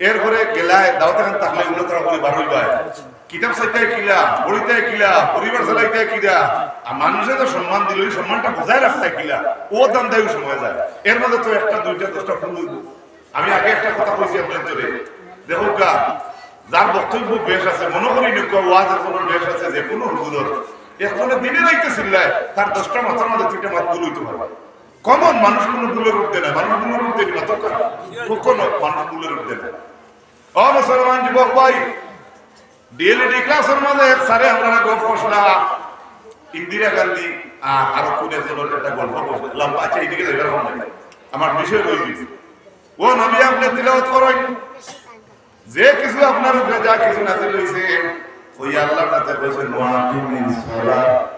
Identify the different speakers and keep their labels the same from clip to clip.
Speaker 1: এরপরে গেলায় খান হইবা কিতাব সাইতে কিলা, পড়িতে কিলা, পরিবার চালাইতে কিলা, আর মানুষে তো সম্মান দিল ওই সম্মানটা রাখতে কিলা, ও দেয় সময় যায়। এর মধ্যে তো একটা, দুইটা, দশটা হইব। আমি আগে একটা কথা কইছি আপনার তোরে দেখো গা, যার বক্তব্য বেশ আছে, মনে করি ওয়াজের কোনো বেশ আছে, যে কোনো হুজুরের। এখন দিনে রাইতে চিল্লায়, তার দশটা মাথার মধ্যে তিনটা মাথা ভুল হইতে পারবে কমন মানুষ কোনো ভুলের উঠতে না মানুষ ভুলের উঠতে না তো কখনো মানুষ ভুলের উঠতে না ও মুসলমান যুবক ভাই ডিএলইডি ক্লাসের মধ্যে স্যারে আমরা গল্প শোনা। ইন্দিরা গান্ধী আর আরও কোনে জনের একটা গল্প বললাম আচ্ছা এইদিকে এরকম আমার বিষয় রয়ে গেছে। ও নবী, আপনি তিলাওয়াত করেন। যে কিছু আপনার উপরে যা কিছু নাজিল হইছে ওই আল্লাহর কাছে কইছেন মুআকিমিস সালাত।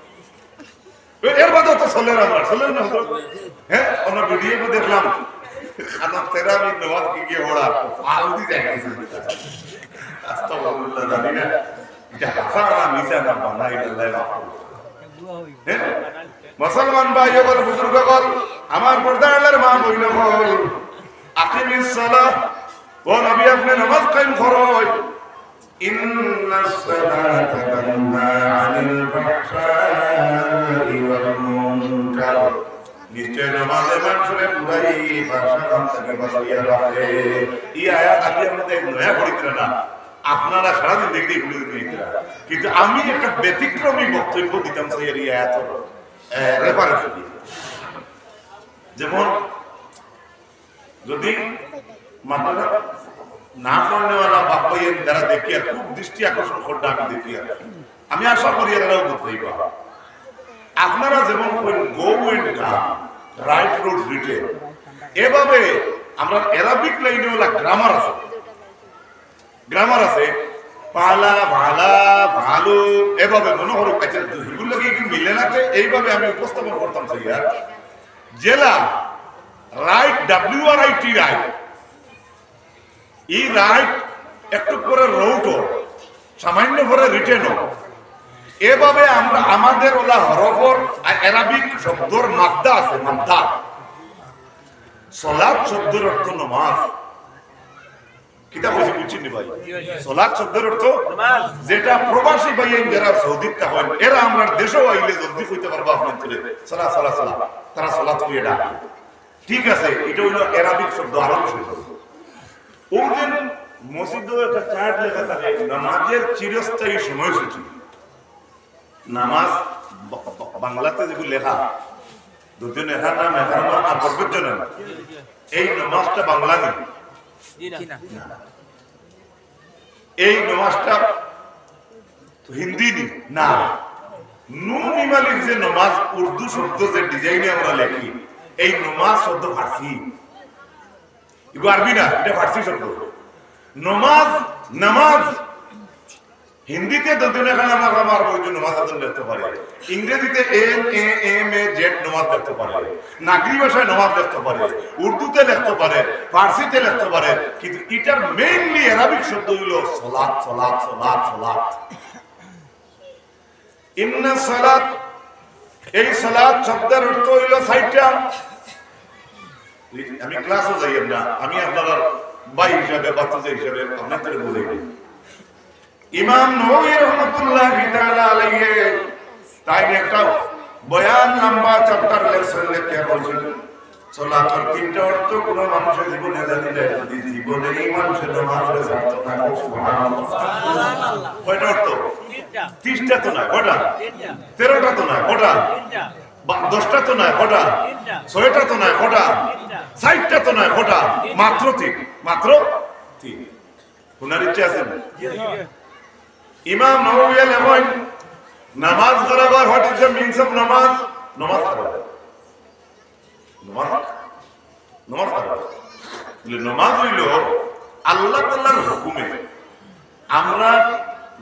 Speaker 1: এর বাদে তো চলে না আমরা চলে না হজরত? হ্যাঁ আমরা ভিডিও দেখলাম। হ্যাঁ? মুসলমান ভাই বল, বুজুর্গ বল, আমার পর্দার মা বইন বল। আকিমিস সালাহ। ও আপনি নামাজ কায়েম করুন আপনারা সারাদিন দেখতে এগুলো দিতে কিন্তু আমি একটা ব্যতিক্রমী বক্তব্য দিতাম সেই এই আয়াত যেমন, যদি মাত্রা না পড়নেওয়ালা বাপ ভাইয়ের যারা দেখি আর খুব দৃষ্টি আকর্ষণ করতে আমি দেখি আর আমি আশা করি এরাও বুঝতেই পারব। আপনারা যেমন go and come right road retail এভাবে আমরা অ্যারাবিক লাইনে ওলা গ্রামার আছে। গ্রামার আছে, পালা, ভালা, ভালো, এভাবে মনে হলো আচ্ছা এগুলো কি কি মিলে না? এইভাবে আমি উপস্থাপন করতাম সেই জেলা right W R I T right এই রাইট একটু করে রৌটো সামান্য করে রিটেনও। এভাবে আমরা আমাদের ওলা হরফর অ্যারাবিক শব্দর মাদ্দা আছে মাদ্দা। সলাদ শব্দের অর্থ নমাজ। কিতা কইছি বুঝছিনি ভাই? সলাদ শব্দের অর্থ যেটা প্রবাসী ভাই যারা সৌদিত হয় এরা আমরা দেশেও আইলে জলদি কইতে পারব আপনার তুলে সলা সলা সলা তারা সলাদ করিয়ে ডাকে। ঠিক আছে এটা হইল অ্যারাবিক শব্দ আরব শব্দ। ও যে মসজিদে একটা চার্ট লেখা থাকে, নামাজের চিরস্থায়ী সময়সূচি নামাজ বাংলাতে যেগুলো লেখা, দুজন এখার নাম এখার নাম, আর বরকতজনের নাম। এই নামাজটা বাংলা এই নামাজটা হিন্দি না। নুন ইমালির যে নামাজ, উর্দু শব্দ যে ডিজাইনে আমরা লেখি, এই নামাজ শব্দ ফার্সি। এগুলো আরবি না, এটা ফার্সি শব্দ। নমাজ, নামাজ, হিন্দিতে ইংরেজিতে নাগরি ভাষায় নামাজ লিখতে পারে। উর্দুতে লিখতে পারে, ফার্সিতে লিখতে পারে। কিন্তু এটার মেইনলি অ্যারাবিক শব্দ হইল সলাত সলাত সলাত সলাত ইন্না সালাত এই সালাত শব্দের অর্থ হইল সাইটটা। আমি ক্লাসও যাই না আমি আপনার ভাই হিসাবে বাচ্চা হিসাবে আপনাদের বলে ইমাম নবী রহমতুল্লাহ তাআলা আলাইহি তাই একটা বয়ান লম্বা চ্যাপ্টার লেসন লিখে বলছেন সালাতের তিনটা অর্থ কোন মানুষের জীবনে জানিলে যদি জীবনে এই মানুষের কয়টা অর্থ? তিরিশটা তো না কটা তেরোটা তো না বা- দশটা তো নয় কটা? ছয়টা তো নয় কটা? ষাটটা তো নয় কটা? মাত্র তিন মাত্র তিন। শোনার ইচ্ছে আছে? না? ইমাম নবী এমন নামাজ বরাবর what is the means of নামাজ? নামাজ পড়া। নামাজ নামাজ পড়া। নামাজ হইল আল্লাহ তাআলার হুকুমে।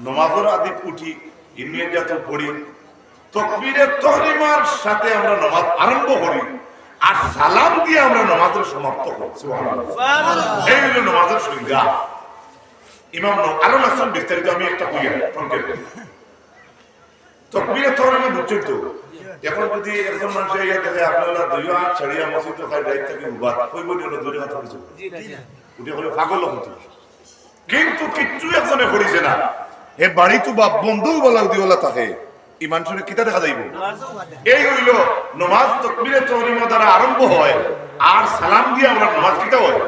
Speaker 1: নমাজের আদি উঠি ইন্ডিয়ান জাত পড়ি। তকবীরে তহরিমার সাথে আমরা নমাজ আরম্ভ করি আর সালাম দিয়ে আমরা নমাজের সমাপ্ত করি সুবহানাল্লাহ। এই হলো নমাজের সংজ্ঞা ইমাম আরও আসলাম বিস্তারিত আমি একটা কই তকবীরে তহরিমা বুঝছেন তো? এখন যদি একজন মানুষ দেখে আপনারা দুই হাত ছাড়িয়া মসজিদ খাই দায়িত্ব থেকে উবাদ? নি দুই হাত করেছে উঠে হলে পাগল হতো। কিন্তু কিচ্ছু একজনে করিছে না। হে বাড়ি তো বা বন্ধু বলা দিওলা থাকে ইমান শুনে কিতা দেখা যাইব? এই হইল, নমাজ তকবীরে তহরিমা দ্বারা আরম্ভ হয়, আর সালাম দিয়ে আমরা নমাজ কিতা হয়?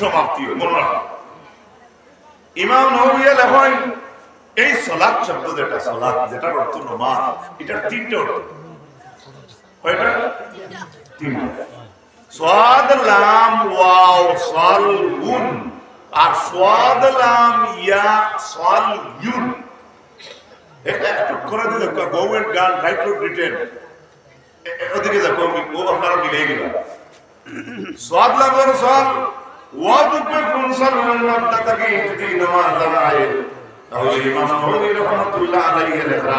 Speaker 1: সমাপ্তি মনে ইমাম নবীয়া লেখেন, এই সলাৎ শব্দ যেটা, সলাৎ যেটার অর্থ নমাজ, এটার তিনটে অর্থ। কয়টা? তিনটা। সোয়াদ লাম ওয়াও সল গুন আর সোয়াদ লাম ইয়া সল ইউন একটু করে দিলে গভর্নমেন্ট গান রাইট টু রিটেন ওদিকে যাব ও আপনারা মিলে গেল সোয়াদ লাম ওয়াও সল ওয়াদ পে কোন সল মত তাকি যদি নামাজ আয় তাহলে ইমাম নবী রহমাতুল্লাহ আলাইহি লেখা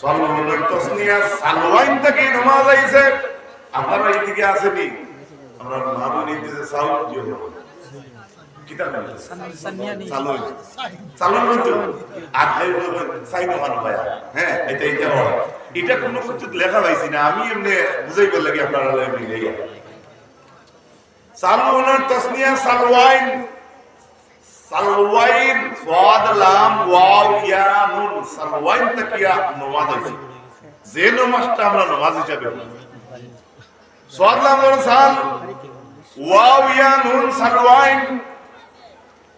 Speaker 1: সলমনের তসনিয়া সালওয়াইন থেকে নামাজ আইছে। আপনারা এইদিকে আসেনি। আমরা মামুন ইন্দিতে সাউল দিও কিতাব সালওয়াইন সালওয়াইন তো আর এই সাইনো মান ভাইয়া হ্যাঁ এটা এটা হয় এটা কোনো কিছু লেখা পাইছি না আমি এমনি বুঝাই বল লাগি আপনারা এমনি লেগে সালওয়ানের তসনিয়া সালওয়াইন। সালওয়াইন সাদ লাম ওয়াও ইয়া নুন সালওয়াইন তাকিয়া নামাজ আছে যে নামাজটা আমরা নামাজ হিসাবে সাদ লাম সাল ওয়াও ইয়া নুন সালওয়াইন।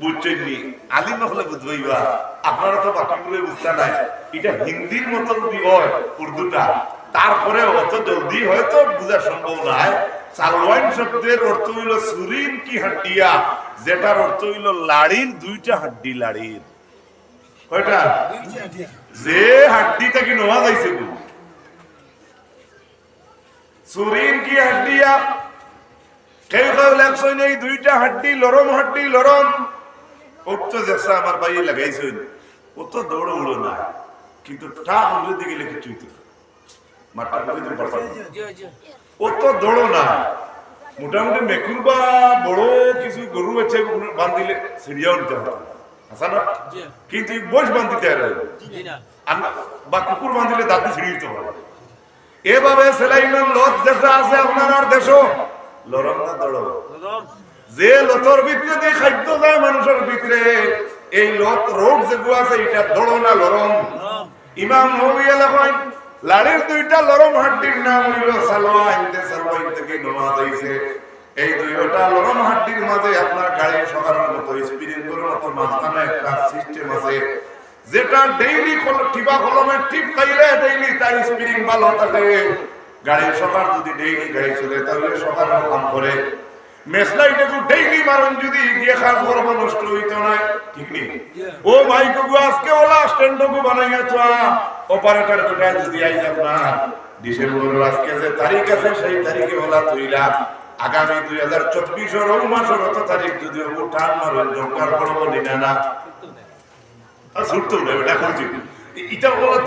Speaker 1: বুঝছেন নি আলিম হলে বুঝবাইবা। আপনারা তো বাকিগুলো বুঝতে নাই। এটা হিন্দির উর্দুটা তারপরে অত জলদি হয়তো বোঝা সম্ভব নয় সালওয়াইন শব্দের অর্থ হইল সুরিন কি হাড্ডিয়া, যেটার অর্থ হইল লাড়ির দুইটা হাড্ডি লাড়ির। কয়টা? যে হাড্ডিটা কি নোয়া যাইছে সুরিন কি হাড্ডিয়া? কেউ কেউ লেখছই নেই দুইটা হাড্ডি, লরম হাড্ডি, লরম। যেসা আমার ভাই লাগাইছই ও দৌড় উড়ো না। কিন্তু টা উড়ে দিকে লিখে তুই তো মাঠটা দৌড়ো না। মোটামুটি মেকুর বা বড় কিছু গরু আছে বান্ধিলে সিরিয়াও নিতে হতো আসা না? কিন্তু বস বান্ধিতে আর বা কুকুর বাঁধিলে দাঁতি ছিঁড়ে দিতে হবে। এভাবে সেলাইনের লত যেটা আছে আপনার আর দেশও। লরম না দড়ো যে লতর ভিতরে দিয়ে খাদ্য যায় মানুষের ভিতরে, এই লত রোগ যে আছে, এটা দড়ো না লরম ইমাম নবী লেখেন লাড়ির দুইটা লরম হাড্ডির নাম হইল সালোয়া ইনতে সালোয়া ইনতে কি নমাজ আইছে এই দুইটা লরম হাড্ডির মাঝে আপনার গাড়ি সকালের মতো স্পিরিং করার মতো মাঝখানে একটা সিস্টেম আছে। যেটা ডেইলি টিপা কলমে টিপ খাইলে ডেইলি তার স্পিরিং ভালো থাকে। গাড়ির সকাল যদি ডেইলি গাড়ি চলে, তাহলে সকালে কাম করে। মেসলাইটাকে ডেইলি নষ্ট হইতো ঠিক ও আজকে ওলা অপারেটর আজকে সেই তারিখে দুই হাজার চব্বিশ রৌ মাসের অত তারিখ যদি উঠান মারুন জঙ্কার করব নিনা না। এটা করছি এটা ওলা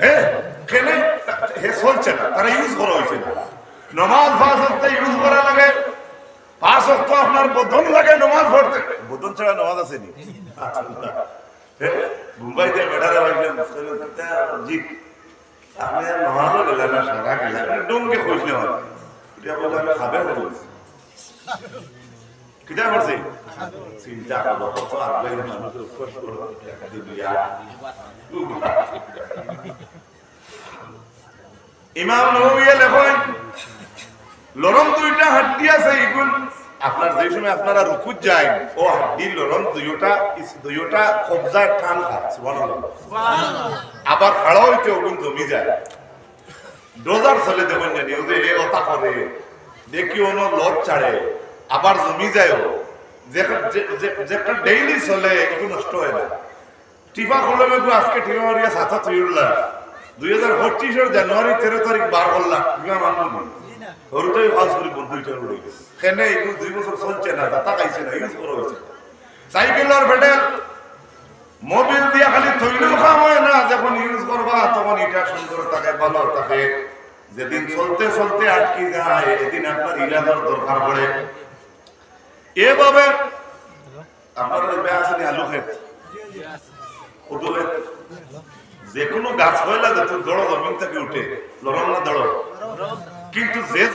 Speaker 1: হ্যাঁ? কেনে? হে তারা ইউজ করা হয়েছে নমাজ পাঁচ হতে ইউজ করা লাগে পাঁচ অক্ট আপনার বোধন লাগে নমাজ পড়তে। বোধন ছাড়া নমাজ আছে নি মুম্বাইতে বেড়ারে লাগলেন জি আপনি আর নমাজও গেলেন না সারা গেলেন ডোমকে খুঁজলে এটা বলে আমি খাবে বলছি। কিটা করছি? চিন্তা করব কত আগে মানুষের কষ্ট দিবিয়া ইমাম নবী লেখেন লরম দুইটা হাড্ডি আছে, এগুন। আপনার যে সময় আপনারা রুকুত যায়, ও হাড্ডি লরম দুইটা দুইটা কবজা টান সুবহানাল্লাহ। আবার খাড়া হইতে ওগুন জমি যায়। ডোজার চলে দেখুন জানি ও যে কথা করে। দেখি অন্য লট ছাড়ে, আবার জমি যায় যেটা ডেইলি চলে এগুলো নষ্ট হয় না। টিফা করলে মেঘু আজকে টিফা মারিয়া সাথা তুইলা দুই হাজার পঁচিশের জানুয়ারি তেরো তারিখ বার করলাম টিফা মানবো করি দুইটা দুই বছর চলছে না দাতা না ইউজ করা দিয়ে খালি কাম হয় না, যখন ইউজ করবা তখন এটা সুন্দর থাকে, ভালো থাকে। যেদিন চলতে চলতে যায়, এদিন আপনার দরকার পড়ে। এভাবে আছে আলু খেত যে কোনো গাছ হইলা যে তোর দড় জমিন থেকে উঠে লড়ম না দড়। কিন্তু যে